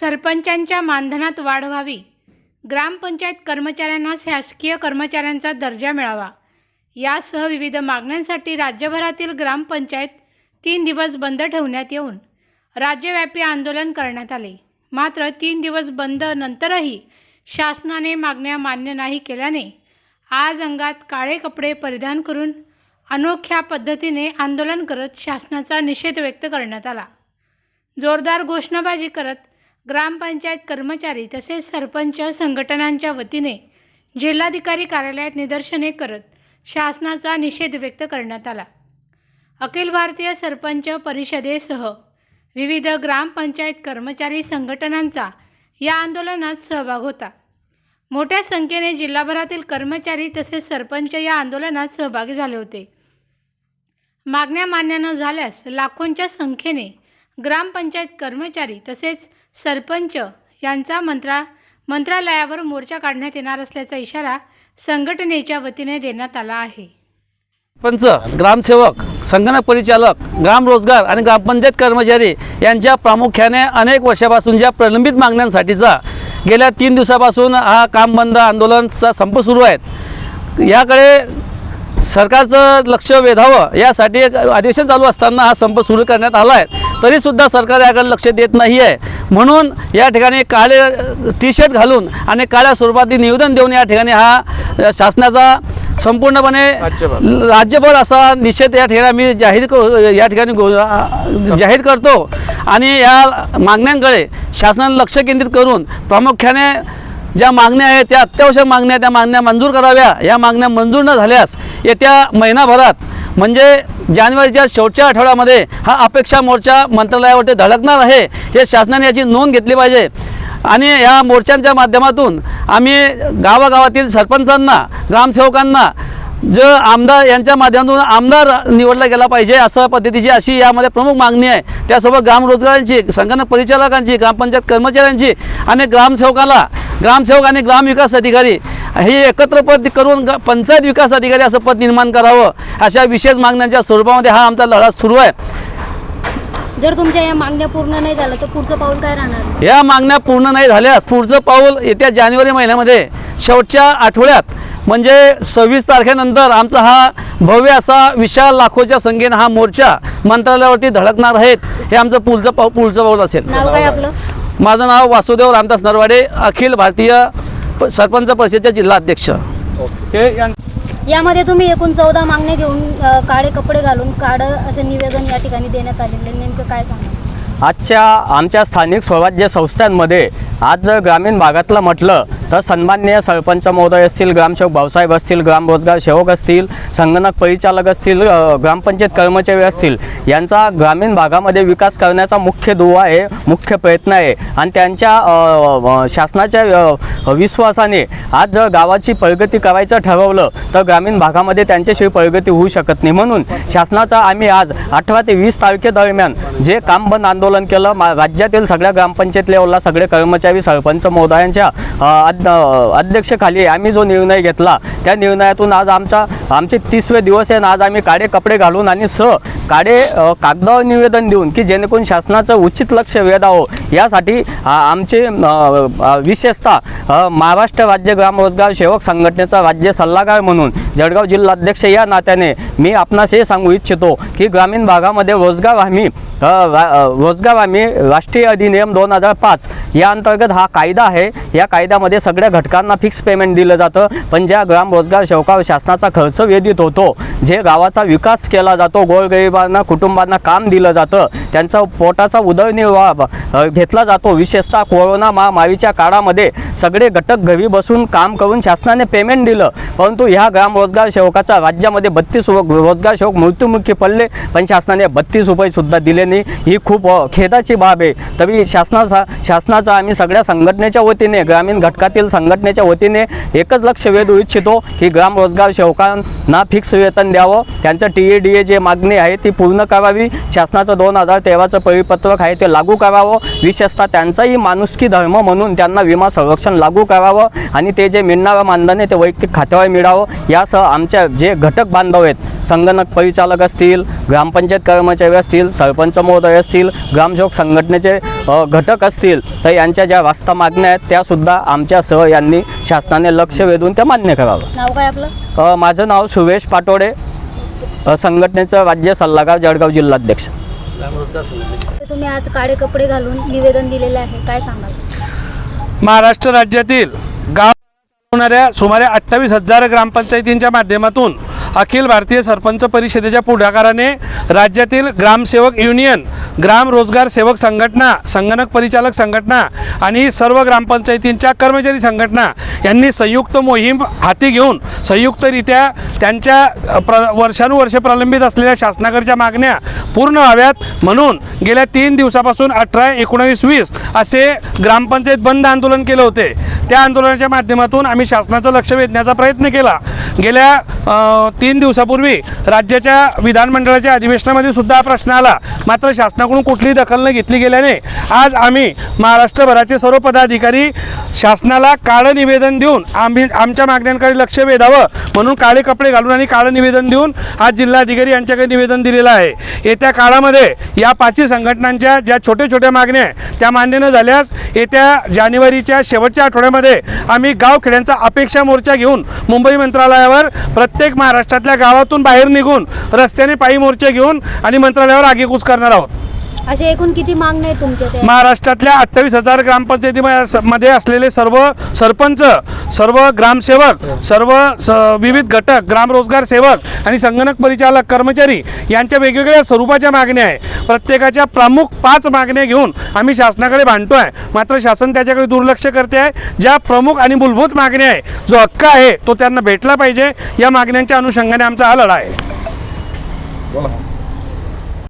सरपंचांच्या मानधनात वाढ व्हावी. ग्रामपंचायत कर्मचाऱ्यांना शासकीय कर्मचाऱ्यांचा दर्जा मिळावा. यासह विविध मागण्यांसाठी राज्यभरातील ग्रामपंचायत तीन दिवस बंद ठेवण्यात येऊन राज्यव्यापी आंदोलन करण्यात आले. मात्र तीन दिवस बंद नंतरही शासनाने मागण्या मान्य नाही केल्याने आज अंगात काळे कपडे परिधान करून अनोख्या पद्धतीने आंदोलन करत शासनाचा निषेध व्यक्त करण्यात आला. जोरदार घोषणाबाजी करत ग्रामपंचायत कर्मचारी तसेच सरपंच संघटनांच्या वतीने जिल्हाधिकारी कार्यालयात निदर्शने करत शासनाचा निषेध व्यक्त करण्यात आला. अखिल भारतीय सरपंच परिषदेसह विविध ग्रामपंचायत कर्मचारी संघटनांचा या आंदोलनात सहभाग होता. मोठ्या संख्येने जिल्हाभरातील कर्मचारी तसेच सरपंच या आंदोलनात सहभागी झाले होते. मागण्या मान्य न झाल्यास लाखोंच्या संख्येने ग्रामपंचायत कर्मचारी तसेच सरपंच यांचा मंत्रा मंत्रालयावर मोर्चा काढण्यात येणार असल्याचा इशारा संघटनेच्या वतीने देण्यात आला आहे. पंच ग्रामसेवक संगणक परिचालक ग्राम रोजगार आणि ग्रामपंचायत कर्मचारी यांच्या प्रामुख्याने अनेक वर्षापासून ज्या प्रलंबित मागण्यांसाठीचा गेल्या तीन दिवसापासून हा काम बंद आंदोलनचा संप सुरू आहेत याकडे सरकारचं लक्ष वेधावं यासाठी एक अधिवेशन चालू असताना हा संप सुरू करण्यात आला आहे. तरीसुद्धा सरकार याकडे लक्ष देत नाही आहे म्हणून या ठिकाणी काळे टी शर्ट घालून आणि काळ्या स्वरूपातील निवेदन देऊन या ठिकाणी हा शासनाचा संपूर्णपणे राज्यभर. असा निषेध या ठिकाणी आम्ही जाहीर करू या ठिकाणी जाहीर करतो. आणि या मागण्यांकडे शासनाने लक्ष केंद्रित करून प्रामुख्याने ज्या मागण्या आहेत त्या अत्यावश्यक मागण्या त्या मागण्या मंजूर कराव्या. या मागण्या मंजूर न झाल्यास येत्या महिनाभरात म्हणजे जानेवारीच्या शेवटच्या आठवड्यामध्ये हा अपेक्षा मोर्चा मंत्रालयावरती धडकणार आहे हे शासनाने याची नोंद घेतली पाहिजे. आणि या मोर्चांच्या माध्यमातून आम्ही गावागावातील सरपंचांना ग्रामसेवकांना जो आमदार यांच्या माध्यमातून आमदार निवडला गेला पाहिजे असं पद्धतीची अशी यामध्ये प्रमुख मागणी आहे. त्यासोबत ग्रामरोजगारांची संगणक परिचालकांची ग्रामपंचायत कर्मचाऱ्यांची आणि ग्रामसेवकाला ग्रामसेवक आणि ग्रामविकास अधिकारी हे एकत्र पद करून पंचायत विकास अधिकारी असं पद निर्माण करावं अशा विशेष मागण्यांच्या स्वरूपामध्ये हा आमचा लढा सुरू आहे. जर तुमच्या या मागण्या पूर्ण नाही झालं तर पुढचं पाऊल काय राहणार? या मागण्या पूर्ण नाही झाल्यास पुढचं पाऊल येत्या जानेवारी महिन्यामध्ये शेवटच्या आठवड्यात म्हणजे सव्वीस तारखेनंतर आमचा हा भव्य असा विशाल लाखोच्या संख्येनं हा मोर्चा मंत्रालयावरती धडकणार आहेत हे आमचं पुढचं पाऊ पुढचं पाऊल असेल. नाव काय आपलं? माझं नाव वासुदेव रामदास नरवाडे अखिल भारतीय सरपंच परिषदेचे जिल्हा अध्यक्ष. यामध्ये तुम्ही एकूण चौदा मागण्या घेऊन काळे कपडे घालून काळं असं निवेदन या ठिकाणी देण्यात आलेलं नेमकं काय सांगा आजच्या आमच्या स्थानिक स्वराज्य संस्थांमध्ये आज जर ग्रामीण भागातलं म्हटलं तर सन्माननीय सरपंच महोदय असतील ग्रामसेवक भाऊसाहेब असतील ग्रामरोजगार सेवक असतील संगणक परिचालक असतील ग्रामपंचायत कर्मचारी असतील यांचा ग्रामीण भागामध्ये विकास करण्याचा मुख्य दुवा आहे मुख्य प्रयत्न आहे. आणि त्यांच्या शासनाच्या विश्वासाने आज जर गावाची प्रगती करायचं ठरवलं तर ग्रामीण भागामध्ये त्यांच्याशिवाय प्रगती होऊ शकत नाही. म्हणून शासनाचा आम्ही आज अठरा ते वीस तारखेदरम्यान जे काम बंद आंदोलन केलं. मा राज्यातील सगळ्या ग्रामपंचायत लेवलला सगळे कर्मचारी सरपंच महोदयांच्या अध्यक्षखाली आम्ही जो निर्णय घेतला त्या निर्णयातून आज आमचा आमचे तीसवे दिवस आहे आज आम्ही काळे कपडे घालून आणि स काळे कागदावर निवेदन देऊन की जेणेकरून शासनाचं उचित लक्ष वेधावं यासाठी आमचे विशेषतः महाराष्ट्र राज्य ग्राम रोजगार सेवक संघटनेचा राज्य सल्लागार म्हणून जळगाव जिल्हाध्यक्ष या नात्याने मी आपणास हे सांगू इच्छितो की ग्रामीण भागामध्ये रोजगार हमी रोज रा- रोजगार हमी राष्ट्रीय अधिनियम दोन हजार पाच या अंतर्गत हा कायदा आहे. या कायद्यामध्ये सगळ्या घटकांना फिक्स पेमेंट दिलं जातं. पण ज्या ग्राम रोजगार सेवकावर शासनाचा खर्च वेधित होतो जे गावाचा विकास केला जातो गोरगरिबांना कुटुंबांना काम दिलं जातं त्यांचा पोटाचा उदरनिर्वाह घेतला जातो. विशेषतः कोरोना महामारीच्या काळामध्ये सगळे घटक घरी बसून काम करून शासनाने पेमेंट दिलं. परंतु ह्या ग्राम रोजगार सेवकाचा राज्यामध्ये बत्तीस रोजगार सेवक मृत्युमुखी पडले पण शासनाने बत्तीस रुपये सुद्धा दिले नाही. ही खूप खेदाची बाब आहे. तरी शासनाचा शासनाचा आम्ही सगळ्या संघटनेच्या वतीने ग्रामीण घटकातील संघटनेच्या वतीने एकच लक्ष वेधू इच्छितो की ग्राम रोजगार सेवकांना फिक्स वेतन द्यावं. त्यांचं टी ए डी ए जे मागणी आहे ती पूर्ण करावी. शासनाचं दोन हजार तेराचं परिपत्रक आहे ते लागू करावं. विशेषतः त्यांचाही माणुसकी धर्म म्हणून त्यांना विमा संरक्षण लागू करावं आणि ते जे मिळणारं मानधन आहे ते वैयक्तिक खात्यावर मिळावं. यासह आमच्या जे घटक बांधव आहेत संगणक परिचालक असतील ग्रामपंचायत कर्मचारी असतील सरपंच महोदय असतील ग्रामसेवक संघटनेचे घटक असतील तर यांच्या ज्या वास्ता मागण्या आहेत त्यासुद्धा आमच्यासह यांनी शासनाने लक्ष वेधून त्या मान्य करावं नाव काय आपलं? अ, माझं नाव सुरेश पाटोडे संघटनेचं राज्य सल्लागार जळगाव जिल्हाध्यक्ष. तुम्ही आज काळे कपडे घालून निवेदन दिलेले आहे काय सांगाल? महाराष्ट्र राज्यातील गाव चालवणाऱ्या सुमारे अठ्ठावीस हजार ग्रामपंचायतींच्या माध्यमातून अखिल भारतीय सरपंच परिषदेच्या पुढाकाराने राज्यातील ग्रामसेवक युनियन ग्राम रोजगार सेवक संघटना संगणक परिचालक संघटना आणि सर्व ग्रामपंचायतींच्या कर्मचारी संघटना यांनी संयुक्त मोहीम हाती घेऊन संयुक्तरित्या त्यांच्या प्र वर्षानुवर्षे प्रलंबित असलेल्या शासनाकडच्या मागण्या पूर्ण व्हाव्यात म्हणून गेल्या तीन दिवसापासून अठरा एकोणावीस वीस असे ग्रामपंचायत बंद आंदोलन केले होते. त्या आंदोलनाच्या माध्यमातून आम्ही शासनाचं लक्ष वेधण्याचा प्रयत्न केला. गेल्या तीन दिवसापूर्वी राज्याच्या विधानमंडळाच्या अधिवेशनामध्ये सुद्धा हा प्रश्न आला. मात्र शासनाकडून कुठलीही दखल न घेतली गेल्याने आज आम्ही महाराष्ट्रभराचे सर्व पदाधिकारी शासनाला काळं निवेदन देऊन आम्ही आमच्या मागण्यांकडे लक्ष वेधावं म्हणून काळे कपडे घालून आणि काळं निवेदन देऊन आज जिल्हाधिकारी यांच्याकडे निवेदन दिलेलं आहे. येत्या काळामध्ये या पाचही संघटनांच्या ज्या छोट्या छोट्या मागण्या आहेत त्या मान्य न झाल्यास येत्या जानेवारीच्या शेवटच्या आठवड्यामध्ये आम्ही गावखेड्यांचा अपेक्षा मोर्चा घेऊन मुंबई मंत्रालयावर प्रत्येक प्रत्येक महाराष्ट्रातल्या गावातून बाहेर निघून रस्त्याने पायी मोर्चे घेऊन आणि मंत्रालयावर आगेकूच करणार आहोत. असे एकूण किती मागण्या आहेत तुमच्या ते महाराष्ट्रातल्या अठ्ठावीस हजार ग्रामपंचायतीमध्ये असलेले सर्व सरपंच सर्व ग्रामसेवक सर्व स विविध घटक ग्राम रोजगार सेवक आणि संगणक परिचालक कर्मचारी यांच्या वेगवेगळ्या स्वरूपाच्या मागण्या आहे प्रत्येकाच्या प्रमुख पाच मागण्या घेऊन आम्ही शासनाकडे भांडतो आहे मात्र शासन त्याच्याकडे दुर्लक्ष करते आहे. ज्या प्रमुख आणि मूलभूत मागण्या आहे जो हक्क आहे तो त्यांना भेटला पाहिजे. या मागण्यांच्या अनुषंगाने आमचा हा लढा आहे.